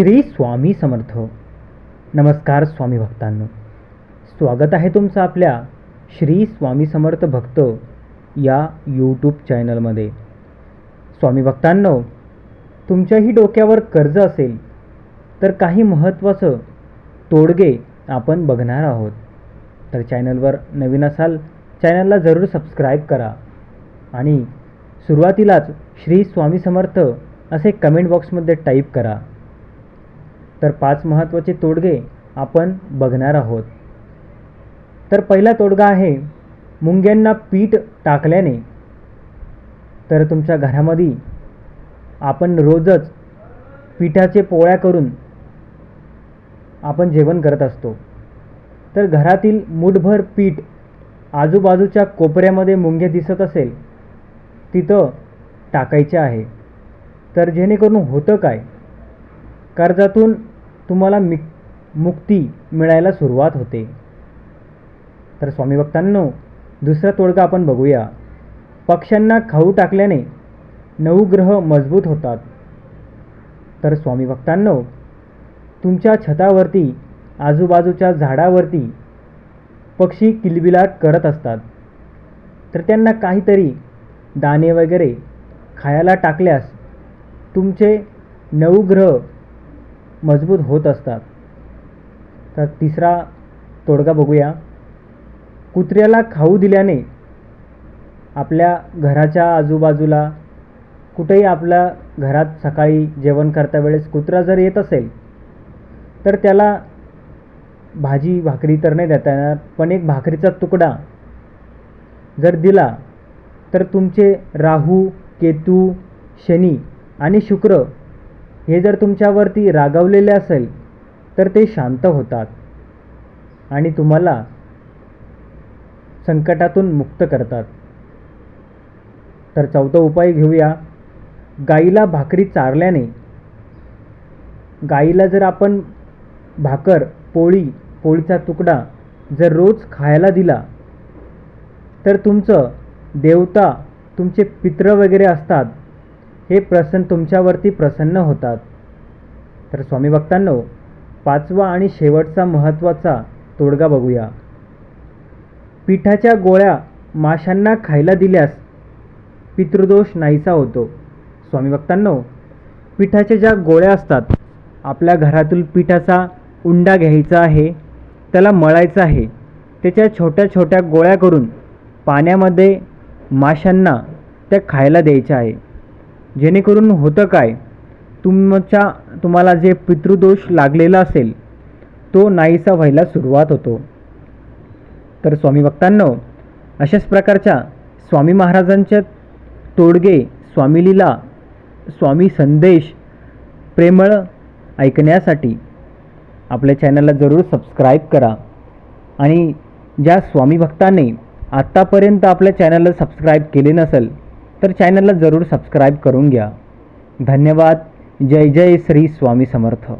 श्री स्वामी समर्थ. नमस्कार स्वामी भक्तांनो. स्वागत आहे तुमचं आपल्या श्री स्वामी समर्थ भक्त या यूट्यूब चॅनलमध्ये स्वामी भक्तांनो तुमच्याही डोक्यावर कर्ज असेल तर काही महत्त्वाचं तोडगे आपण बघणार आहोत. तर चॅनलवर नवीन असाल चॅनलला जरूर सबस्क्राईब करा. आणि सुरुवातीलाच श्री स्वामी समर्थ असे कमेंट बॉक्समध्ये टाईप करा. तर पाच महत्त्वाचे तोडगे आपण बघणार आहोत. तर पहिला तोडगा आहे मुंग्यांना पीठ टाकल्याने. तर तुमच्या घरामध्ये आपण रोजच पिठाचे पोळ्या करून आपण जेवण करत असतो. तर घरातील मुठभर पीठ आजूबाजूच्या कोपऱ्यामध्ये मुंगे दिसत असेल तिथं टाकायचे आहे. तर जेणेकरून होतं काय? कर्जातून तुम्हाला मि मुक्ती मिळायला सुरुवात होते. तर स्वामी भक्तांनो दुसरा तोडगा आपण बघूया. पक्ष्यांना खाऊ टाकल्याने नऊ ग्रह मजबूत होतात. तर स्वामी भक्तांनो तुमच्या छतावरती आजूबाजूच्या झाडावरती पक्षी किलबिलाट करत असतात. तर त्यांना काहीतरी दाणे वगैरे खायला टाकल्यास तुमचे नऊ ग्रह मजबूत होत असतात. तर तिसरा तोडगा बघूया. कुत्र्याला खाऊ दिल्याने आपल्या घराच्या आजूबाजूला कुठेही आपल्या घरात सकाळी जेवण करता वेळेस कुत्रा जर येत असेल तर त्याला भाजी भाकरी तर नाही देता येणार पण एक भाकरीचा तुकडा जर दिला तर तुमचे राहू केतू शनी आणि शुक्र हे जर तुमच्यावरती रागावलेले असेल तर ते शांत होतात आणि तुम्हाला संकटातून मुक्त करतात. तर चौथा उपाय घेऊया. गाईला भाकरी चारल्याने गाईला जर आपण भाकर पोळी पोळीचा तुकडा जर रोज खायला दिला तर तुमचं देवता तुमचे पित्र वगैरे असतात हे प्रसन्न तुमच्यावरती प्रसन्न होतात. तर स्वामी भक्तांनो पाचवा आणि शेवटचा महत्त्वाचा तोडगा बघूया. पिठाच्या गोळ्या माशांना खायला दिल्यास पितृदोष नाहीसा होतो. स्वामी भक्तांनो पिठाच्या ज्या गोळ्या असतात आपल्या घरातील पिठाचा उंडा घ्यायचा आहे त्याला मळायचं आहे त्याच्या छोट्या छोट्या गोळ्या करून पाण्यामध्ये माशांना त्या खायला द्यायच्या आहे. जेणेकरून होतं काय? तुमच्या तुम्हाला जे पितृदोष लागलेला असेल तो नाहीसा व्हायला सुरुवात होतो. तर स्वामी भक्तांनो अशाच प्रकारच्या स्वामी महाराजांच्या तोडगे स्वामी लीला स्वामी संदेश प्रेमळ ऐकण्यासाठी आपल्या चॅनलला जरूर सबस्क्राईब करा. आणि ज्या स्वामी भक्तांनी आत्तापर्यंत आपल्या चॅनलला सबस्क्राईब केले नसेल तर चॅनलला जरूर सबस्क्राईब करून घ्या. धन्यवाद. जय जय श्री स्वामी समर्थ.